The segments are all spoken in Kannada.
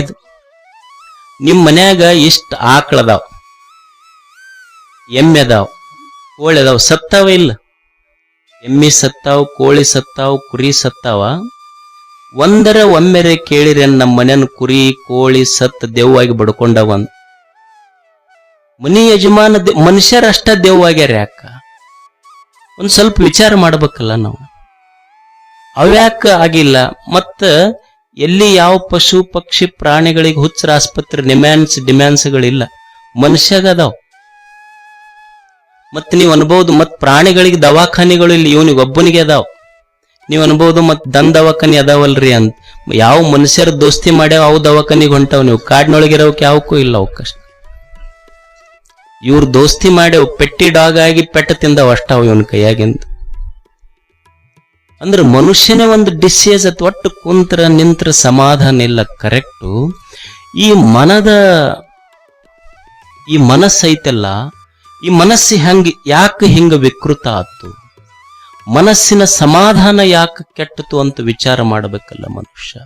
ಇದು ನಿಮ್ ಮನ್ಯಾಗ ಇಷ್ಟ ಆಕಳದಾವ್ ಎಮ್ಮೆ ಅದಾವ್, ಕೋಳಿ ಅದಾವ್, ಸತ್ತಾವ ಇಲ್ಲ? ಎಮ್ಮಿ ಸತ್ತಾವ್, ಕೋಳಿ ಸತ್ತಾವ್, ಕುರಿ ಸತ್ತಾವ? ಒಂದರ ಒಮ್ಮೆರೆ ಕೇಳಿರಿ ನಮ್ಮ ಮನೆಯನ್ ಕುರಿ, ಕೋಳಿ ಸತ್ತ ದೆವ್ವಾಗಿ ಬಡ್ಕೊಂಡವ ಮನಿ ಯಜಮಾನ ಮನುಷ್ಯರಷ್ಟ ದೇವ್ವಾಗ್ಯಾರ ಯಾಕ? ಒಂದ್ ಸ್ವಲ್ಪ ವಿಚಾರ ಮಾಡ್ಬೇಕಲ್ಲ ನಾವು. ಅವ್ಯಾಕ ಆಗಿಲ್ಲ? ಮತ್ತ ಎಲ್ಲಿ ಯಾವ ಪಶು, ಪಕ್ಷಿ, ಪ್ರಾಣಿಗಳಿಗೆ ಹುಚ್ಚರ ಆಸ್ಪತ್ರೆ ನಿಮ್ಯಾನ್ಸ್ ಡಿಮ್ಯಾನ್ಸ್ಗಳಿಲ್ಲ ಮನುಷ್ಯಾಗ ಅದಾವ್. ಮತ್ ನೀವು ಅನ್ಬಹುದು ಮತ್ ಪ್ರಾಣಿಗಳಿಗೆ ದವಾಖಾನೆಗಳು ಇಲ್ಲಿ, ಇವನಿಗೆ ಒಬ್ಬನಿಗೆ ಅದಾವ್. ನೀವು ಅನ್ಬಹುದು ಮತ್ ದನ್ ದವಾಖಾನೆ ಅದಾವಲ್ರಿ ಅಂತ ಯಾವ ಮನುಷ್ಯರ ದೋಸ್ತಿ ಮಾಡ್ಯಾವ, ಅವು ದವಾಖಾನಿಗೆ ಹೊಂಟಾವ್ ನೀವು. ಕಾಡ್ನೊಳಗಿರೋಕ್ ಯಾವಕ್ಕೂ ಇಲ್ಲ ಅವಕಾಶ. ಇವ್ರ ದೋಸ್ತಿ ಮಾಡ್ಯಾವ, ಪೆಟ್ಟಿ ಡಾಗ್ ಆಗಿ ಪೆಟ್ಟ ತಿಂದವ ಅಷ್ಟಾವ್ ಇವನ್ ಕೈಯಾಗಿಂದ. ಅಂದ್ರೆ ಮನುಷ್ಯನೇ ಒಂದು ಡಿಸೀಸ್ ಅಥವಾ ಒಟ್ಟು ಕುಂತ್ರ ನಿಂತ್ರ ಸಮಾಧಾನ ಇಲ್ಲ ಕರೆಕ್ಟು ಈ ಮನದ, ಈ ಮನಸ್ಸೈತಲ್ಲ ಈ ಮನಸ್ಸು ಹೆಂಗೆ, ಯಾಕೆ ಹಿಂಗೆ ವಿಕೃತ ಆತು? ಮನಸ್ಸಿನ ಸಮಾಧಾನ ಯಾಕೆ ಕೆಟ್ಟತು ಅಂತ ವಿಚಾರ ಮಾಡಬೇಕಲ್ಲ ಮನುಷ್ಯ.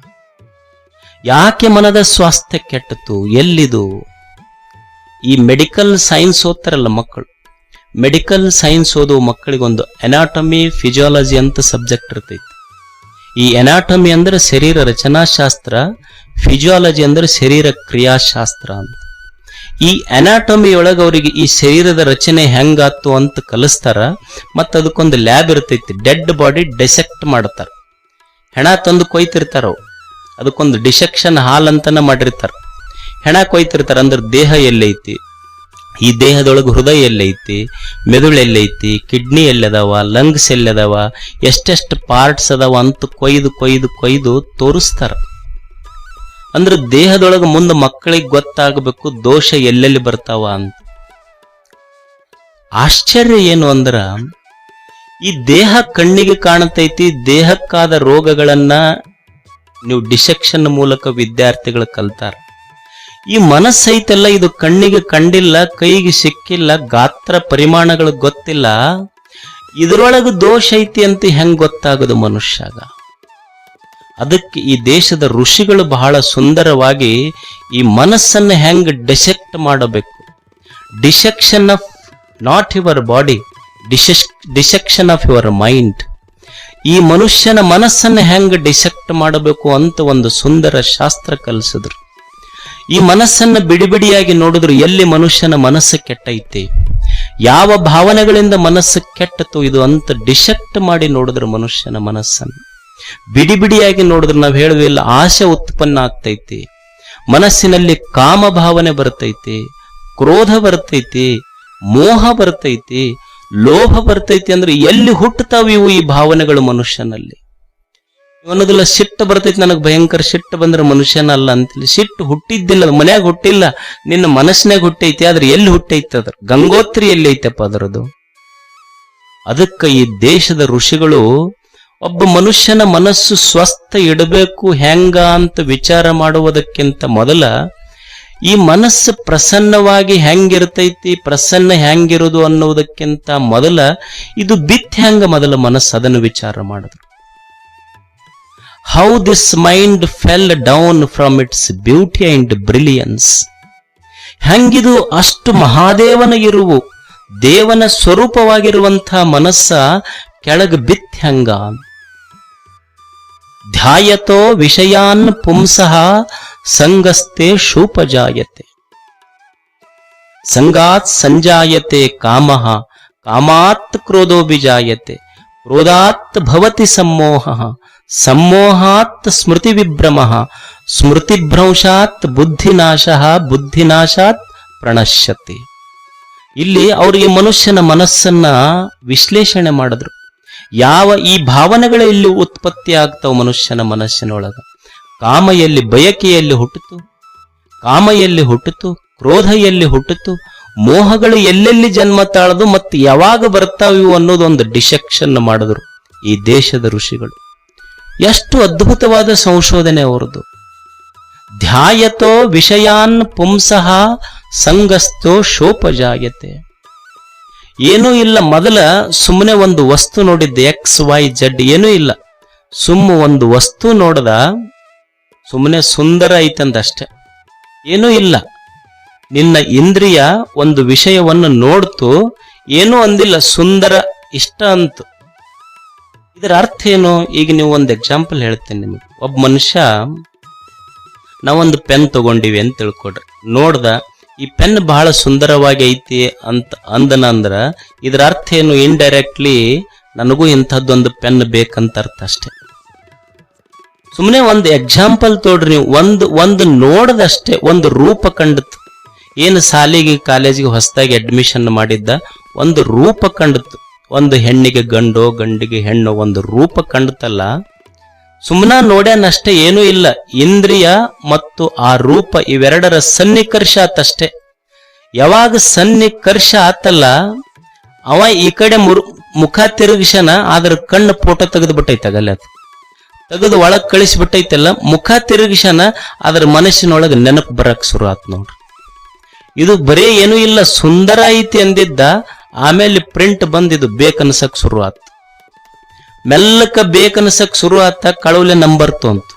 ಯಾಕೆ ಮನದ ಸ್ವಾಸ್ಥ್ಯ ಕೆಟ್ಟತು? ಎಲ್ಲಿದು? ಈ ಮೆಡಿಕಲ್ ಸೈನ್ಸ್ ಓದ್ತಾರಲ್ಲ ಮಕ್ಕಳು. ಮೆಡಿಕಲ್ ಸೈನ್ಸ್ ಓದು ಮಕ್ಕಳಿಗೊಂದು ಎನಾಟಮಿ ಫಿಜಿಯಾಲಜಿ ಅಂತ ಸಬ್ಜೆಕ್ಟ್ ಇರ್ತೈತಿ. ಈ ಎನಾಟಮಿ ಅಂದ್ರೆ ಶರೀರ ರಚನಾಶಾಸ್ತ್ರ ಫಿಜಿಯಾಲಜಿ ಅಂದ್ರೆ ಶರೀರ ಕ್ರಿಯಾಶಾಸ್ತ್ರ ಅಂತ. ಈ ಅನಾಟಮಿ ಒಳಗೆ ಅವರಿಗೆ ಈ ಶರೀರದ ರಚನೆ ಹೆಂಗಾತು ಅಂತ ಕಲಿಸ್ತಾರ, ಮತ್ತು ಅದಕ್ಕೊಂದು ಲ್ಯಾಬ್ ಇರ್ತೈತಿ ಡೆಡ್ ಬಾಡಿ ಡಿಸೆಕ್ಟ್ ಮಾಡ್ತಾರ. ಹೆಣ ತಂದು ಕೊಯ್ತಿರ್ತಾರ ಅದಕ್ಕೊಂದು ಡಿಸೆಕ್ಷನ್ ಹಾಲ್ ಅಂತಾನೆ ಮಾಡಿರ್ತಾರ. ಹೆಣ ಕೊಯ್ತಿರ್ತಾರ, ಅಂದ್ರೆ ದೇಹ ಎಲ್ಲೈತಿ. ಈ ದೇಹದೊಳಗೆ ಹೃದಯ ಎಲ್ಲೈತಿ, ಮೆದುಳು ಎಲ್ಲೈತಿ, ಕಿಡ್ನಿ ಎಲ್ಲದವ, ಲಂಗ್ಸ್ ಎಲ್ಲದವ, ಎಷ್ಟೆಷ್ಟು ಪಾರ್ಟ್ಸ್ ಅದಾವ ಅಂತ ಕೊಯ್ದು ಕೊಯ್ದು ಕೊಯ್ದು ತೋರಿಸ್ತಾರ. ಅಂದ್ರೆ ದೇಹದೊಳಗೆ ಮುಂದೆ ಮಕ್ಕಳಿಗೆ ಗೊತ್ತಾಗಬೇಕು ದೋಷ ಎಲ್ಲೆಲ್ಲಿ ಬರ್ತಾವ ಅಂತ. ಆಶ್ಚರ್ಯ ಏನು ಅಂದ್ರ, ಈ ದೇಹ ಕಣ್ಣಿಗೆ ಕಾಣತೈತಿ, ದೇಹಕ್ಕಾದ ರೋಗಗಳನ್ನ ನೀವು ಡಿಸೆಕ್ಷನ್ ಮೂಲಕ ವಿದ್ಯಾರ್ಥಿಗಳು ಕಲ್ತಾರ. ಈ ಮನಸ್ಸೈತೆಲ್ಲ ಇದು ಕಣ್ಣಿಗೆ ಕಂಡಿಲ್ಲ, ಕೈಗೆ ಸಿಕ್ಕಿಲ್ಲ, ಗಾತ್ರ ಪರಿಮಾಣಗಳು ಗೊತ್ತಿಲ್ಲ. ಇದರೊಳಗೆ ದೋಷ ಐತಿ ಅಂತ ಹೆಂಗ್ ಗೊತ್ತಾಗದು ಮನುಷ್ಯಾಗ? ಅದಕ್ಕೆ ಈ ದೇಶದ ಋಷಿಗಳು ಬಹಳ ಸುಂದರವಾಗಿ ಈ ಮನಸ್ಸನ್ನು ಹೆಂಗ್ ಡಿಸೆಕ್ಟ್ ಮಾಡಬೇಕು? Dissection of not your body dissection of your mind. ಈ ಮನುಷ್ಯನ ಮನಸ್ಸನ್ನು ಹೆಂಗ್ ಡಿಸೆಕ್ಟ್ ಮಾಡಬೇಕು ಅಂತ ಒಂದು ಸುಂದರ ಶಾಸ್ತ್ರ ಕಲಿಸಿದ್ರು. ಈ ಮನಸ್ಸನ್ನ ಬಿಡಿಬಿಡಿಯಾಗಿ ನೋಡಿದ್ರು ಎಲ್ಲಿ ಮನುಷ್ಯನ ಮನಸ್ಸು ಕೆಟ್ಟೈತಿ? ಯಾವ ಭಾವನೆಗಳಿಂದ ಮನಸ್ಸು ಕೆಟ್ಟತು ಇದು ಅಂತ ಡಿಸೆಕ್ಟ್ ಮಾಡಿ ನೋಡಿದ್ರು ಮನುಷ್ಯನ ಮನಸ್ಸನ್ನು. ಬಿಡಿ ಬಿಡಿಯಾಗಿ ನೋಡಿದ್ರೆ ನಾವು ಹೇಳುವಿಲ್ಲ ಆಶೆ ಉತ್ಪನ್ನ ಆಗ್ತೈತಿ. ಮನಸ್ಸಿನಲ್ಲಿ ಕಾಮ ಭಾವನೆ ಬರ್ತೈತಿ, ಕ್ರೋಧ ಬರ್ತೈತಿ, ಮೋಹ ಬರ್ತೈತಿ, ಲೋಭ ಬರ್ತೈತಿ ಅಂದ್ರೆ ಎಲ್ಲಿ ಹುಟ್ಟತಾವ ಇವು ಈ ಭಾವನೆಗಳು ಮನುಷ್ಯನಲ್ಲಿ? ಅನ್ನೋದಿಲ್ಲ, ಸಿಟ್ಟು ಬರ್ತೈತಿ ನನಗೆ ಭಯಂಕರ ಸಿಟ್ಟು ಬಂದ್ರೆ ಮನುಷ್ಯನ ಅಲ್ಲ ಅಂತೇಳಿ ಸಿಟ್ಟು ಹುಟ್ಟಿದ್ದಿಲ್ಲ ಮನ್ಯಾಗ ಹುಟ್ಟಿಲ್ಲ, ನಿನ್ನ ಮನಸ್ಸಿನಾಗ ಹುಟ್ಟೈತಿ, ಆದ್ರೆ ಎಲ್ಲಿ ಹುಟ್ಟೈತಿ ಅದ್ರ? ಗಂಗೋತ್ರಿ ಎಲ್ಲಿ ಐತಪ್ಪ ಅದರದು ಅದಕ್ಕೆ ಈ ದೇಶದ ಋಷಿಗಳು, ಒಬ್ಬ ಮನುಷ್ಯನ ಮನಸ್ಸು ಸ್ವಸ್ಥ ಇಡಬೇಕು ಹೆಂಗ ಅಂತ ವಿಚಾರ ಮಾಡುವುದಕ್ಕಿಂತ ಮೊದಲ, ಈ ಮನಸ್ಸು ಪ್ರಸನ್ನವಾಗಿ ಹೆಂಗಿರ್ತೈತಿ, ಪ್ರಸನ್ನ ಹೆಂಗಿರೋದು ಅನ್ನುವುದಕ್ಕಿಂತ ಮೊದಲ, ಇದು ಬಿತ್ ಹೆಂಗ ಮೊದಲ ಮನಸ್ಸು ಅದನ್ನು ವಿಚಾರ ಮಾಡಿದ್ರು. How this mind fell down from its beauty and brilliance ಹೆಂಗಿದು ಅಷ್ಟು ಮಹಾದೇವನ ಇರುವು. ದೇವನ ಸ್ವರೂಪವಾಗಿರುವಂತಹ ಮನಸ್ಸ ಕೆಳಗೆ ಬಿತ್ ಹೆಂಗ. ಧ್ಯಾಯತೋ ವಿಷಯಾನ್ ಪುಂಸಃ ಸಂಗಸ್ತೆ ಶೂಪಜಾಯತೆ. ಸಂಗಾತ್ ಸಂಜಾಯತೆ ಕಾಮಃ, ಕಾಮಾತ್ ಕ್ರೋಧೋಭಿಜಾಯತೆ. ಕ್ರೋಧಾತ್ ಭವತಿ ಸಮ್ಮೋಹ. ಸಮ್ಮೋಹಾತ್ ಸ್ಮೃತಿ ವಿಭ್ರಮ ಸ್ಮೃತಿಭ್ರಂಶಾತ್ ಬುದ್ಧಿನಾಶ ಬುದ್ಧಿನಾಶಾತ್ ಪ್ರಣಶ್ಯತಿ ಇಲ್ಲಿ ಅವರಿಗೆ ಮನುಷ್ಯನ ಮನಸ್ಸನ್ನ ವಿಶ್ಲೇಷಣೆ ಮಾಡಿದ್ರು. ಯಾವ ಈ ಭಾವನೆಗಳ ಇಲ್ಲಿ ಉತ್ಪತ್ತಿ ಆಗ್ತಾವ ಮನುಷ್ಯನ ಮನಸ್ಸಿನೊಳಗ. ಕಾಮ ಎಲ್ಲಿ ಬಯಕೆಯಲ್ಲಿ ಹುಟ್ಟಿತು ಕಾಮ ಎಲ್ಲಿ ಹುಟ್ಟಿತು ಕ್ರೋಧ ಎಲ್ಲಿ ಹುಟ್ಟಿತು ಮೋಹಗಳು ಎಲ್ಲೆಲ್ಲಿ ಜನ್ಮ ತಾಳದು ಮತ್ತು ಯಾವಾಗ ಬರ್ತಾವ ಇವು ಅನ್ನೋದೊಂದು ಡಿಸೆಕ್ಷನ್ ಮಾಡಿದ್ರು ಈ ದೇಶದ ಋಷಿಗಳು. ಎಷ್ಟು ಅದ್ಭುತವಾದ ಸಂಶೋಧನೆ ಅವರದು ಧ್ಯಾಯತೋ ವಿಷಯಾನ್ ಪುಂಸಃ ಸಂಗಸ್ತೋ ಶೋಪಜಾಯತೆ. ಏನೂ ಇಲ್ಲ, ಮೊದಲ ಸುಮ್ಮನೆ ಒಂದು ವಸ್ತು ನೋಡಿದ್ದೆ ಎಕ್ಸ್ ವೈ ಜಡ್ ಏನೂ ಇಲ್ಲ. ಸುಮ್ಮ ಒಂದು ವಸ್ತು ನೋಡದ ಸುಮ್ಮನೆ ಸುಂದರ ಐತಂದಷ್ಟೆ. ಏನೂ ಇಲ್ಲ. ನಿನ್ನ ಇಂದ್ರಿಯ ಒಂದು ವಿಷಯವನ್ನು ನೋಡ್ತು, ಏನೂ ಅಂದಿಲ್ಲ, ಸುಂದರ ಇಷ್ಟ ಅಂತು. ಇದರ ಅರ್ಥ ಏನು? ಈಗ ನೀವು ಒಂದು ಎಕ್ಸಾಂಪಲ್ ಹೇಳ್ತೇನೆ ನಿಮಗೆ. ಒಬ್ಬ ಮನುಷ್ಯ, ನಾವೊಂದು ಪೆನ್ ತಗೊಂಡಿವಿ ಅಂತ ತಿಳ್ಕೊಡ್ರಿ ನೋಡ್ದ, ಈ ಪೆನ್ ಬಹಳ ಸುಂದರವಾಗಿ ಐತಿ ಅಂತ ಅಂದನ ಅಂದ್ರ ಇದರ ಅರ್ಥ ಏನು? ಇಂಡೈರೆಕ್ಟ್ಲಿ ನನಗೂ ಇಂಥದ್ದೊಂದು ಪೆನ್ ಬೇಕಂತ ಅರ್ಥ ಅಷ್ಟೇ. ಸುಮ್ಮನೆ ಒಂದು ಎಕ್ಸಾಂಪಲ್ ತೋಡ್ರಿ ನೀವು. ಒಂದು ಒಂದು ನೋಡದಷ್ಟೇ, ಒಂದು ರೂಪ ಕಂಡಿತು. ಏನು ಶಾಲೆಗೆ, ಕಾಲೇಜಿಗೆ ಹೊಸದಾಗಿ ಅಡ್ಮಿಷನ್ ಮಾಡಿದ್ದ, ಒಂದು ರೂಪ ಕಂಡಿತು ಒಂದು ಹೆಣ್ಣಿಗೆ ಗಂಡು, ಗಂಡಿಗೆ ಹೆಣ್ಣು ಒಂದು ರೂಪ ಕಂಡತಲ್ಲ ಸುಮ್ಮನ ನೋಡ್ಯಾನಷ್ಟೇ ಏನೂ ಇಲ್ಲ. ಇಂದ್ರಿಯ ಮತ್ತು ಆ ರೂಪ ಇವೆರಡರ ಸನ್ನಿಕರ್ಷ ಆತಷ್ಟೇ ಯಾವಾಗ ಸನ್ನಿಕರ್ಷ ಆತಲ್ಲ ಅವ ಈ ಕಡೆ ಮುರು, ಮುಖ ತಿರುಗಿಸನ ಆದ್ರ ಕಣ್ಣು ಫೋಟೋ ತೆಗೆದು ಬಿಟ್ಟೈತೆ ಅದು. ತೆಗೆದು ಒಳಗ್ ಕಳಿಸ್ಬಿಟ್ಟೈತಲ್ಲ, ಮುಖ ತಿರುಗಿಸನ ಅದ್ರ ಮನಸ್ಸಿನೊಳಗೆ ನೆನಪು ಬರಕ್ ಶುರು ಆತ್ ನೋಡ್ರಿ. ಇದು ಬರೀ ಏನೂ ಇಲ್ಲ, ಸುಂದರ ಐತಿ ಅಂದಿದ್ದ ಆಮೇಲೆ ಪ್ರಿಂಟ್ ಬಂದಿದ್ದು ಬೇಕನ್ಸಕ್ ಶುರು ಮೆಲ್ಲಕ ಬೇಕನ್ಸಕ್ ಶುರು ಆತ ಕಳವಲೆ ನಂಬರ್ ತೊಂತು.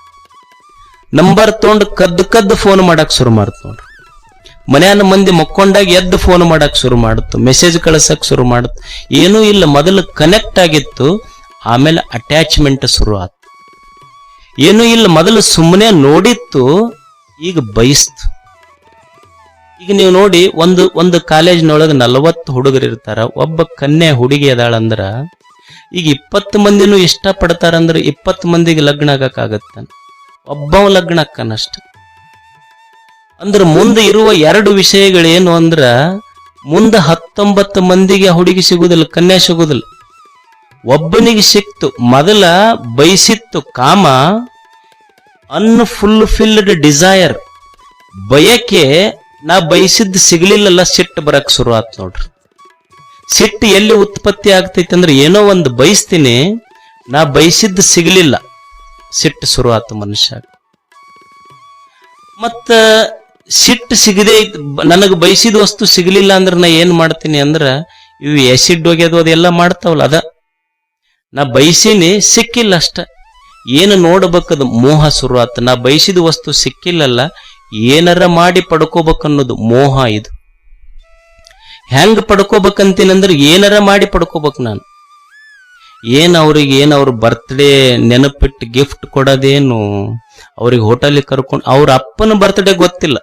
ನಂಬರ್ ತೊಗೊಂಡು ಕದ್ದು ಕದ್ದು ಫೋನ್ ಮಾಡಕ್ ಶುರು ಮಾಡ್ತು ನೋಡ್ರಿ. ಮನ್ಯಾನ ಮಂದಿ ಮಕ್ಕೊಂಡಾಗ ಎದ್ದು ಫೋನ್ ಮಾಡಕ್ ಶುರು ಮಾಡುತ್ತು ಮೆಸೇಜ್ ಕಳ್ಸಕ್ ಶುರು ಮಾಡುತ್ತು ಏನೂ ಇಲ್ಲ, ಮೊದಲು ಕನೆಕ್ಟ್ ಆಗಿತ್ತು, ಆಮೇಲೆ ಅಟ್ಯಾಚ್ಮೆಂಟ್ ಶುರು ಆತು ಏನೂ ಇಲ್ಲ, ಮೊದಲು ಸುಮ್ಮನೆ ನೋಡಿತ್ತು, ಈಗ ಬಯಸ್ತು ಈಗ ನೀವು ನೋಡಿ ಒಂದು ಒಂದು ಕಾಲೇಜ್ನೊಳಗೆ ನಲವತ್ತು ಹುಡುಗರು ಇರ್ತಾರ. ಒಬ್ಬ ಕನ್ಯೆ ಹುಡುಗಿ ಅದಾಳಂದ್ರ ಈಗ ಇಪ್ಪತ್ತು ಮಂದಿನೂ ಇಷ್ಟ ಪಡ್ತಾರಂದ್ರೆ ಇಪ್ಪತ್ತು ಮಂದಿಗೆ ಲಗ್ನ ಆಗಕ್ಕಾಗತ್ತ ಒಬ್ಬ ಲಗ್ನ ಅಕ್ಕನಷ್ಟ ಅಂದ್ರೆ ಮುಂದೆ ಇರುವ ಎರಡು ವಿಷಯಗಳೇನು ಅಂದ್ರ ಮುಂದೆ ಹತ್ತೊಂಬತ್ತು ಮಂದಿಗೆ ಹುಡುಗಿ ಸಿಗುದಿಲ್ಲ, ಕನ್ಯಾ ಸಿಗುದಿಲ್ಲ. ಒಬ್ಬನಿಗೆ ಸಿಕ್ತು, ಮೊದಲ ಬಯಸಿತ್ತು ಕಾಮ ಅನ್ಫುಲ್ಫಿಲ್ಡ್ ಡಿಸೈರ್ ಬಯಕೆ ನಾ ಬಯಸಿದ್ ಸಿಗ್ಲಿಲ್ಲಲ್ಲ, ಸಿಟ್ಟು ಬರಕ್ ಶುರು ಆತ್ ನೋಡ್ರಿ. ಸಿಟ್ಟು ಎಲ್ಲಿ ಉತ್ಪತ್ತಿ ಆಗ್ತೈತೆ ಅಂದ್ರೆ ಏನೋ ಒಂದು ಬಯಸ್ತೀನಿ, ನಾ ಬಯಸಿದ್ದು ಸಿಗ್ಲಿಲ್ಲ, ಸಿಟ್ಟು ಶುರು ಆತ ಮನುಷ್ಯ ಮತ್ತ ಸಿಟ್ಟು ಸಿಗದೆ ನನಗೆ ಬಯಸಿದ ವಸ್ತು ಸಿಗ್ಲಿಲ್ಲ ಅಂದ್ರೆ ನಾ ಏನ್ ಮಾಡ್ತೀನಿ ಅಂದ್ರ, ಇವು ಎಸಿಡ್ ಒಗೆದು ಅದೆಲ್ಲ ಮಾಡ್ತಾವಲ್ಲ ಅದ. ನಾ ಬಯಸಿನಿ, ಸಿಕ್ಕಿಲ್ಲ ಅಷ್ಟ. ಏನು ನೋಡಬೇಕದು ಮೋಹ ಶುರು ಆತ. ನಾ ಬಯಸಿದ ವಸ್ತು ಸಿಕ್ಕಿಲ್ಲಲ್ಲ ಏನಾರ ಮಾಡಿ ಪಡ್ಕೋಬೇಕನ್ನೋದು ಮೋಹ ಇದು. ಹೆಂಗ್ ಪಡ್ಕೋಬೇಕಂತೀನಂದ್ರೆ ಏನರ ಮಾಡಿ ಪಡ್ಕೋಬೇಕು ನಾನು. ಏನ್ ಅವ್ರಿಗೆ ಏನ್ ಅವ್ರ ಬರ್ತ್ಡೇ ನೆನಪಿಟ್ಟು ಗಿಫ್ಟ್ ಕೊಡೋದೇನು, ಅವ್ರಿಗೆ ಹೋಟೆಲಿಗೆ ಕರ್ಕೊಂಡು, ಅವ್ರ ಅಪ್ಪನ ಬರ್ತ್ಡೇ ಗೊತ್ತಿಲ್ಲ.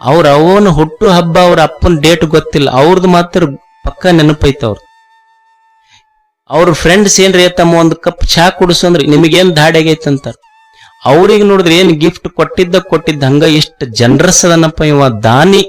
ಅವ್ರ ಅವನ ಹುಟ್ಟು ಹಬ್ಬ ಅವ್ರ ಅಪ್ಪನ ಡೇಟ್ ಗೊತ್ತಿಲ್ಲ. ಅವ್ರದ್ದು ಮಾತ್ರ ಪಕ್ಕ ನೆನಪೈತ ಅವ್ರ ಅವ್ರ ಫ್ರೆಂಡ್ಸ್ ಏನ್ರಿ ತಮ್ಮ ಒಂದು ಕಪ್ ಚಹಾ ಕುಡಿಸು ಅಂದ್ರೆ ನಿಮಗೇನ್ ದಾಡಿ ಅವ್ರಿಗೆ ನೋಡಿದ್ರೆ ಏನ್ ಗಿಫ್ಟ್ ಕೊಟ್ಟಿದ್ದ ಕೊಟ್ಟಿದ್ದ ಹಂಗ ಎಷ್ಟು ಜನರಸ್ ಅದನಪ್ಪ ಇವ ದಾನಿ.